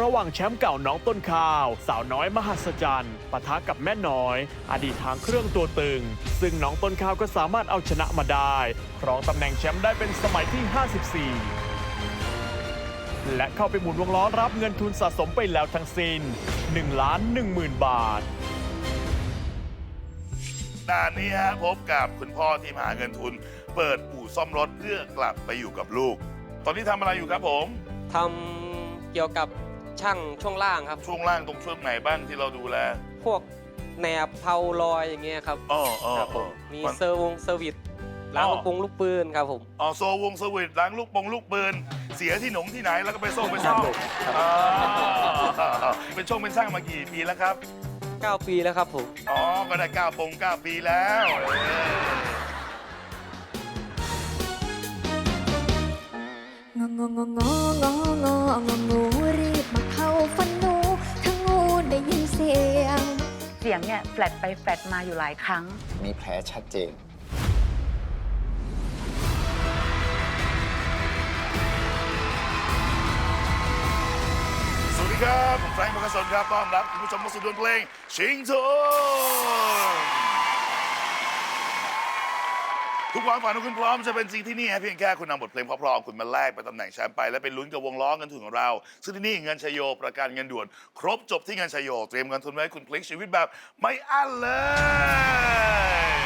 ระหว่างแชมป์เก่าน้องต้นข้าว สาวน้อยมหัศจรรย์ปะทะกับแม่น้อย อดีตทางเครื่องตัวตึง ซึ่งน้องต้นข้าวก็สามารถเอาชนะมาได้ครองตำแหน่งแชมป์ได้เป็นสมัยที่ 54 และเข้าไปหมุนวงล้อรับเงินทุนสะสมไปแล้วทั้งสิ้น1ล้าน1หมื่นบาทด้านนี้ฮะพบกับคุณพ่อที่มาหาเงินทุน เปิดอู่ซ่อมรถเพื่อกลับไปอยู่กับลูก ตอนนี้ทำอะไรอยู่ครับผม ทำเกี่ยวกับ ช่างช่วงล่างครับ ช่วงล่างตรงช่วงไหนบ้างที่เราดูแลพวกแหนบเพาลอยอย่างเงี้ยครับอ๋ออ๋อครับผอ๋อ มมีมันเซอร์วงเซอร์วิสล้างอ๋อ ลูกปงลูกปืนครับผม อ๋อโซวงสวิตล้างลูกปงลูกปืน เสียที่หนงที่ไหนแล้วก็ไปส่งไปซ่อมครับอ๋อเป็นช่วงเป็นช่างมากี่ปีแล้วครับ 9 ปีแล้วครับผม อ๋อ ก็ได้เก้าปงเก้าปีแล้วเอององงงงงง เสียงเนี่ยแฟลตไปแฟลตมาอยู่หลายครั้ง มีแผลชัดเจน สวัสดีครับผมแฟรงค์พกสนครับต้อนรับคุณผู้ชมเข้าสู่ดวงเพลงชิงทุน ทุกความฝันของคุณพร้อมจะเป็นจริงที่นี่ฮะเพียงแค่คุณนำบทเพลงเพราะๆของคุณมาแลกไปตำแหน่งแชมป์ไป และเป็นลุ้นกับวงล้อเงินทุนของเรา ซึ่งที่นี่เงินชยโยประกันเงินด่วน ครบจบที่เงินชยโย เตรียมเงินทุนไว้ให้คุณพลิกชีวิตแบบไม่อั้นเลย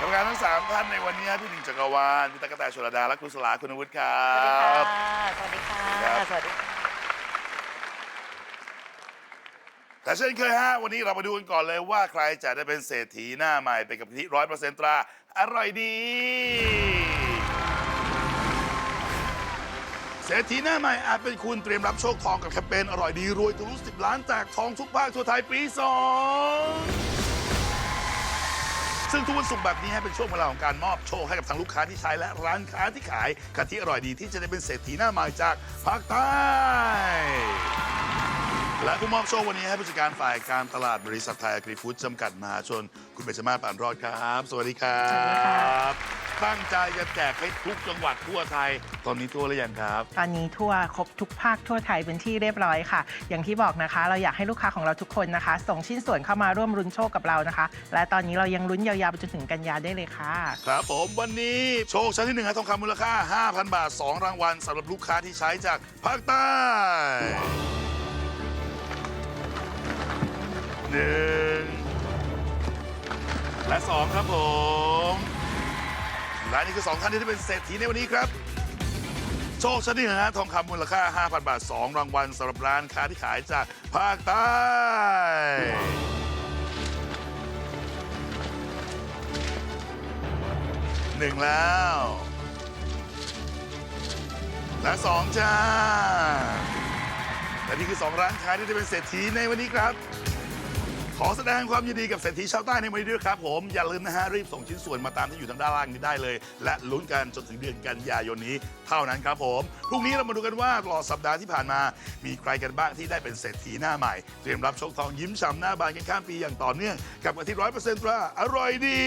กรรมการทั้งสามท่านในวันนี้พี่หนึ่งจักรวาลพี่ตะกกะแตนชลดาและครูสลาคุณอาวุฒิครับ สวัสดีค่ะครับสวัสดีค่ะ แต่เช่นเคยฮะวันนี้เรามาดูกันก่อนเลยว่าใครจะได้เป็นเศรษฐีหน้าใหม่เป็นกับพิธีร้อยเปอร์เซ็นต์ตรา อร่อยดี เศรษฐีหน้าใหม่อาจเป็นคุณเตรียมรับโชคทองกับแคมเปญอร่อยดีรวยทะลุสิบล้านแจกทองทุกภาคทั่วไทยปีสองซึ่งทุกวันศุกร์แบบนี้ให้เป็นช่วงเวลาของการมอบโชคให้กับทางลูกค้าที่ใช้และร้านค้าที่ขายกะทิอร่อยดีที่จะได้เป็นเศรษฐีหน้าใหม่จากภาคใต้ และผู้มอบโชควันนี้ให้ผู้จัดการฝ่ายการตลาดบริษัทไทยอ r ก f ฟู้ดจำกัดมหาชน คุณเบญจมาศปานรอดครับ สวัสดีครับ ตั้งใจจะแจกให้ทุกจังหวัดทั่วไทย ตอนนี้ทั่วหรือยังครับ ตอนนี้ทั่วครบทุกภาคทั่วไทยเป็นที่เรียบร้อยค่ะ อย่างที่บอกนะคะ เราอยากให้ลูกค้าของเราทุกคนนะคะ ส่งชิ้นส่วนเข้ามาร่วมลุ้นโชคกับเรานะคะ และตอนนี้เรายังลุ้นยาวๆไปจนถึงกันยาได้เลยค่ะ ครับผมวันนี้โชคชั้นที่หนึ่งฮะทองคำมูลค่า 5,000 บาท 2 รางวัลสำหรับลูกค้าที่ใช้จากภาคใต้ หนึ่งและสองครับผม และนี่คือสองท่านที่ได้เป็นเศรษฐีในวันนี้ครับ โชคชั้นที่หนึ่งฮะทองคำมูลค่า 5,000 บาท 2 รางวัลสำหรับร้านค้าที่ขายจากภาคใต้ หนึ่งแล้ว และสองจ้า และนี่คือสองร้านค้าที่ได้เป็นเศรษฐีในวันนี้ครับ ขอแสดงความยินดีกับเศรษฐีชาวใต้ในวันนี้ด้วยครับผม อย่าลืมนะฮะ รีบส่งชิ้นส่วนมาตามที่อยู่ทางด้านล่างนี้ได้เลย และลุ้นกันจนถึงเดือนกันยายนนี้เท่านั้นครับผม พรุ่งนี้เรามาดูกันว่าตลอดสัปดาห์ที่ผ่านมา มีใครกันบ้างที่ได้เป็นเศรษฐีหน้าใหม่ เตรียมรับโชคทองยิ้มฉ่ำหน้าบานกันข้ามปีอย่างต่อเนื่อง กับอาทิร้อยเปอร์เซ็นต์ว่าอร่อยดี